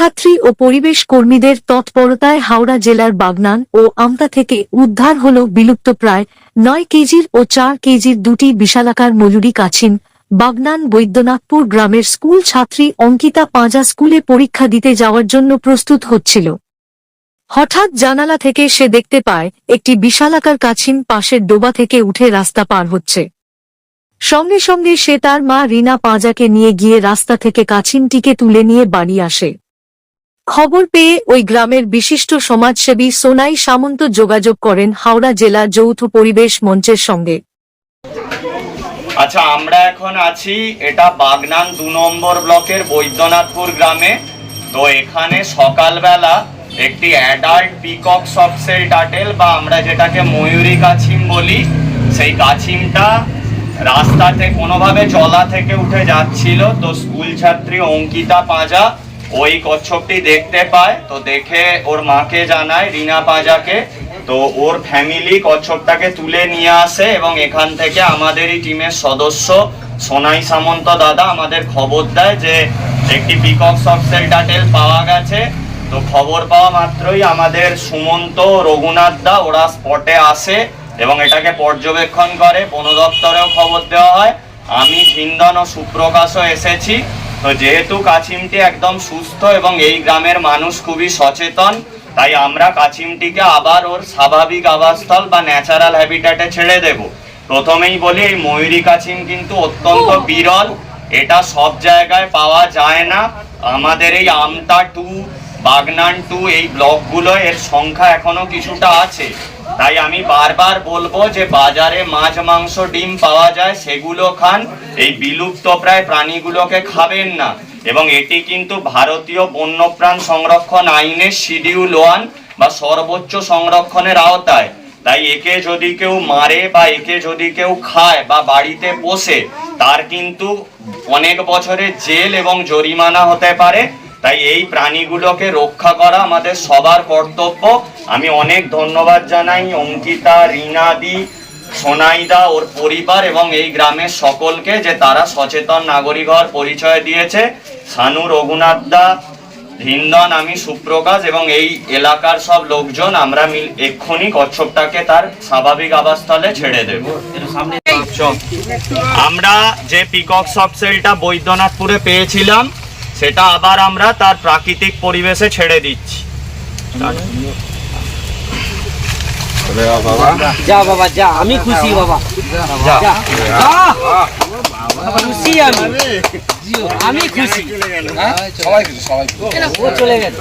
ছাত্রী ও পরিবেশ কর্মীদের তৎপরতায় হাওড়া জেলার বাগনান ও আমতা থেকে উদ্ধার হল বিলুপ্তপ্রায় নয় কেজির ও চার কেজির দুটি বিশালাকার ময়ূরী কাছিম বাগনান বৈদ্যনাথপুর গ্রামের স্কুল ছাত্রী অঙ্কিতা পাঁজা স্কুলে পরীক্ষা দিতে যাওয়ার জন্য প্রস্তুত হচ্ছিল। হঠাৎ জানালা থেকে সে দেখতে পায়, একটি বিশালাকার কাছিম পাশের ডোবা থেকে উঠে রাস্তা পার হচ্ছে। সঙ্গে সঙ্গে সে তার মা রিনা পাঁজাকে নিয়ে গিয়ে রাস্তা থেকে কাছিমটিকে তুলে নিয়ে বাড়ি আসে। খবর পেয়ে ওই গ্রামের বিশিষ্ট সমাজসেবী সোনাই সামন্ত যোগাযোগ করেন হাওড়া জেলা যৌথ পরিবেশ মঞ্চের সঙ্গে। আচ্ছা আমরা এখন আছি, এটা বাগনান দু নম্বর ব্লকের বৈদ্যনাথপুর গ্রামে। তো এখানে সকালবেলা একটি অ্যাডাল্ট পিকক সফসেল টাটেল বা আমরা যেটাকে ময়ূরী কাছিম বলি, সেই কাছিমটা রাস্তাতে কোনোভাবে জলা থেকে উঠে যাচ্ছিল। তো স্কুল ছাত্রী অঙ্কিতা পাঁজা ওই কচ্ছপটি দেখতে পায়, তো দেখে ওর মাকে জানায়, রিনা পাজাকে, তো ওর ফ্যামিলি কচ্ছপটাকে তুলে নিয়ে আসে এবং এখান থেকে আমাদেরই টিমের সদস্য সোনাই সামন্ত দাদা আমাদের খবর দেয় যে একটি পিকক সফসেল টাটেল পাওয়া গেছে। তো খবর পাওয়া মাত্রই আমাদের সুমন্ত রঘুনাথ দা ওরা স্পটে আসে এবং এটাকে পর্যবেক্ষণ করে বন দপ্তরেও খবর দেওয়া হয়। আমি ঝিন্দন ও সুপ্রকাশও এসেছি। তো যেহেতু কাছিমটি একদম সুস্থ এবং এই গ্রামের মানুষ খুবই সচেতন তাই আমরা কাছিমটিকে আবার ওর স্বাভাবিক আবাসস্থল বা ন্যাচারাল হ্যাবিটাটে ছেড়ে দেব। প্রথমেই বলি এই ময়ূরী কাছিম কিন্তু অত্যন্ত বিরল। এটা সব জায়গায় পাওয়া যায় না। আমাদের এই আমতা টু বাগনান টু এই ব্লকগুলো এর সংখ্যা এখনও কিছুটা আছে। তাই আমি বারবার বলব যে বাজারে মাছ, মাংস, ডিম পাওয়া যায়, সেগুলো খান। এই বিলুপ্ত প্রায় প্রাণীগুলোকে খাবেন না। এবং এটি কিন্তু ভারতীয় বন্যপ্রাণ সংরক্ষণ আইনের শিডিউল ওয়ান বা সর্বোচ্চ সংরক্ষণের আওতায়। তাই একে যদি কেউ মারে বা একে যদি কেউ খায় বা বাড়িতে বসে তার কিন্তু অনেক বছরের জেল এবং জরিমানা হতে পারে। তাই এই প্রাণীগুলোকে রক্ষা করা আমাদের সবার কর্তব্য। আমি অনেক ধন্যবাদ জানাই অঙ্কিতা, রিনাদি, সোনাইদা, ওর পরিবার এবং এই গ্রামের সকলকে যে তারা সচেতন নাগরিক হওয়ার পরিচয় দিয়েছে। সানু, রঘুনাথ দা হিন্দন আমি সুপ্রকাশ এবং এই এলাকার সব লোকজন, আমরা মিল এক্ষুনি কচ্ছপটাকে তার স্বাভাবিক আবাসস্থলে ছেড়ে দেব। আমরা যে পিকক সফসেলটা বৈদ্যনাথপুরে পেয়েছিলাম, সেটা আবার আমরা তার প্রাকৃতিক পরিবেশে ছেড়ে দিচ্ছি। যা বাবা যা। আমি খুশি বাবা। যা। খুশি আমি। আমি খুশি। সবাই চলে গেছে